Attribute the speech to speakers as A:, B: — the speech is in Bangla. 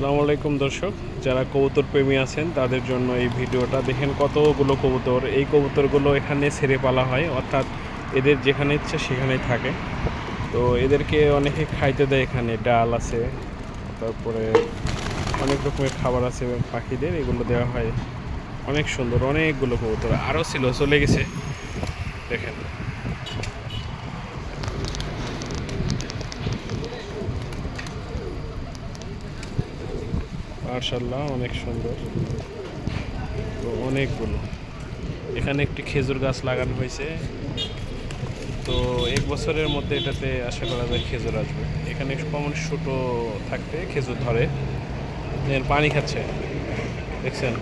A: আসসালামু আলাইকুম দর্শক, যারা কবুতর প্রেমী আছেন, তাদের জন্য এই ভিডিওটা দেখেন কতগুলো কবুতর। এই কবুতরগুলো এখানে ছেড়ে পালা হয়, অর্থাৎ এদের যেখানে ইচ্ছে সেখানেই থাকে। তো এদেরকে অনেকে খাইতে দেয় এখানে, ডাল আছে, তারপরে অনেক রকমের খাবার আছে পাখিদের, এগুলো দেওয়া হয়। অনেক সুন্দর, অনেকগুলো কবুতর, আরও ছিল, চলে গেছে। দেখেন। মার্শাল্লাহ অনেক সুন্দর। তো অনেকগুলো। এখানে একটি খেজুর গাছ লাগানো হয়েছে। তো এক বছরের মধ্যে এটাতে আশা করা যায় খেজুর আসবে। এখানে কমন ছোটো থাকতে খেজুর ধরে। এর পানি খাচ্ছে। দেখছেন?